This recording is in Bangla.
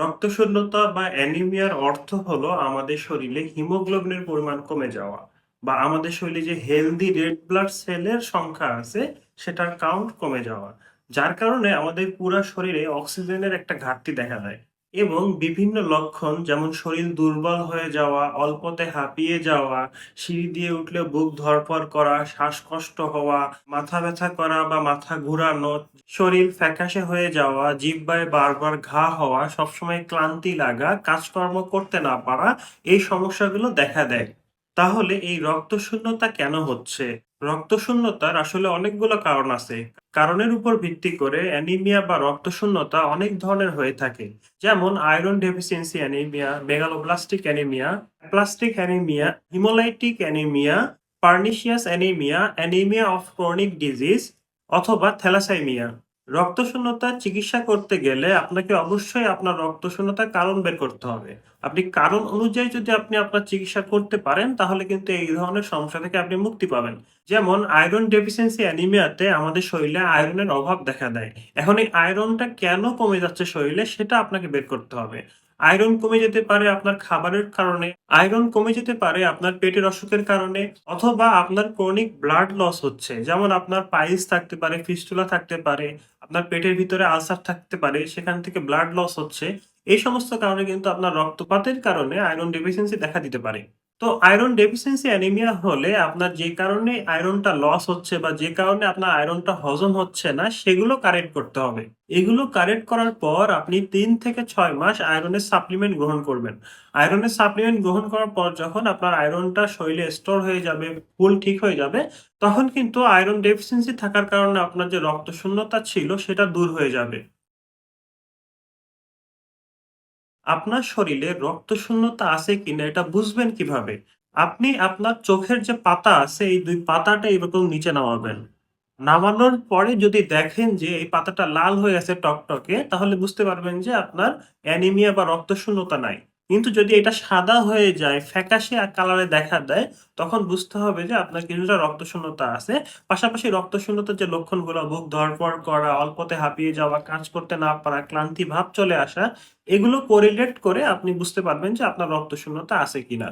রক্তশূন্যতা বা অ্যানিমিয়ার অর্থ হলো আমাদের শরীরে হিমোগ্লোবিনের পরিমাণ কমে যাওয়া বা আমাদের শরীরে যে হেলদি রেড ব্লাড সেলের সংখ্যা আছে, সেটার কাউন্ট কমে যাওয়া। যার কারণে আমাদের পুরো শরীরে অক্সিজেনের একটা ঘাটতি দেখা দেয়। এবং বিভিন্ন লক্ষণ, যেমন শরীর দুর্বল হয়ে যাওয়া, অল্পতে হাঁপিয়ে যাওয়া, সিঁড়ি দিয়ে উঠলে বুক ধড়ফড় করা, শ্বাসকষ্ট হওয়া, মাথা ব্যথা করা বা মাথা ঘোরানো, শরীর ফ্যাকাশে হয়ে যাওয়া জিহ্বায় বারবার ঘা হওয়া, সবসময় ক্লান্তি লাগা, কাজকর্ম করতে না পারা, এই সমস্যাগুলো দেখা দেয়। তাহলে এই রক্তশূন্যতা কেন হচ্ছে? রক্তশূন্যতার আসলে অনেকগুলো কারণ আছে। কারণের উপর ভিত্তি করে অ্যানিমিয়া বা রক্তশূন্যতা অনেক ধরনের হয়ে থাকে। যেমন iron deficiency anaemia megaloblastic anaemia, plastic anaemia, haemolytic anaemia, pernicious anaemia anaemia of chronic disease, অথবা থ্যালাসাইমিয়া। রক্তশূন্যতার চিকিৎসা করতে গেলে আপনাকে অবশ্যই আপনার রক্তশূন্যতার কারণ বের করতে হবে। আপনি কারণ অনুযায়ী যদি আপনি আপনার চিকিৎসা করতে পারেন, তাহলে কিন্তু এই ধরনের সমস্যা থেকে আপনি মুক্তি পাবেন। যেমন আয়রন ডেফিসিয়েন্সি অ্যানিমিয়াতে আমাদের শরীরে আয়রনের অভাব দেখা দেয়। এখন এই আয়রনটা কেন কমে যাচ্ছে শরীরে, সেটা আপনাকে বের করতে হবে। আয়রন কমে যেতে পারে আপনার খাবারের কারণে, আয়রন কমে যেতে পারে আপনার পেটের অসুখের কারণে, অথবা আপনার ক্রনিক ব্লাড লস হচ্ছে। যেমন আপনার পাইলস থাকতে পারে, ফিস্টুলা থাকতে পারে, আপনার পেটের ভিতরে আলসার থাকতে পারে, সেখান থেকে ব্লাড লস হচ্ছে। এই সমস্ত কারণে কিন্তু আপনার রক্তপাতের কারণে আয়রন ডেফিসিয়েন্সি দেখা দিতে পারে। তো আয়রন ডেফিসিয়েন্সি অ্যানিমিয়া হলে আপনার যে কারণে আয়রনটা লস হচ্ছে বা যে কারণে আপনার আয়রনটা হজম হচ্ছে না, সেগুলো কারেক্ট করতে হবে। এগুলো কারেক্ট করার পর আপনি তিন থেকে ছয় মাস আয়রনের সাপ্লিমেন্ট গ্রহণ করবেন। আয়রনের সাপ্লিমেন্ট গ্রহণ করার পর যখন আপনার আয়রনটা শরীরে স্টোর হয়ে যাবে, ফুল ঠিক হয়ে যাবে, তখন কিন্তু আয়রন ডেফিসিয়েন্সি থাকার কারণে আপনার যে রক্তশূন্যতা ছিল, সেটা দূর হয়ে যাবে। আপনার শরীরে রক্ত শূন্যতা আছে কিনা এটা বুঝবেন কীভাবে? আপনি আপনার চোখের যে পাতা আছে, এই দুই পাতাটা এরকম নিচে নামাবেন। নামানোর পরে যদি দেখেন যে এই পাতাটা লাল হয়ে আছে টকটকে, তাহলে বুঝতে পারবেন যে আপনার অ্যানিমিয়া বা রক্তশূন্যতা নাই। কিন্তু যদি এটা সাদা হয়ে যায়, ফ্যাকাশে কালারে দেখা দেয়, তখন বুঝতে হবে যে আপনার কিছুটা রক্তশূন্যতা আছে। পাশাপাশি রক্তশূন্যতার যে লক্ষণগুলো, বুক ধরপড় করা, অল্পতে হাঁপিয়ে যাওয়া, কাজ করতে না পারা, ক্লান্তি ভাব চলে আসা, এগুলো কোরিলেট করে আপনি বুঝতে পারবেন যে আপনার রক্তশূন্যতা আছে কিনা।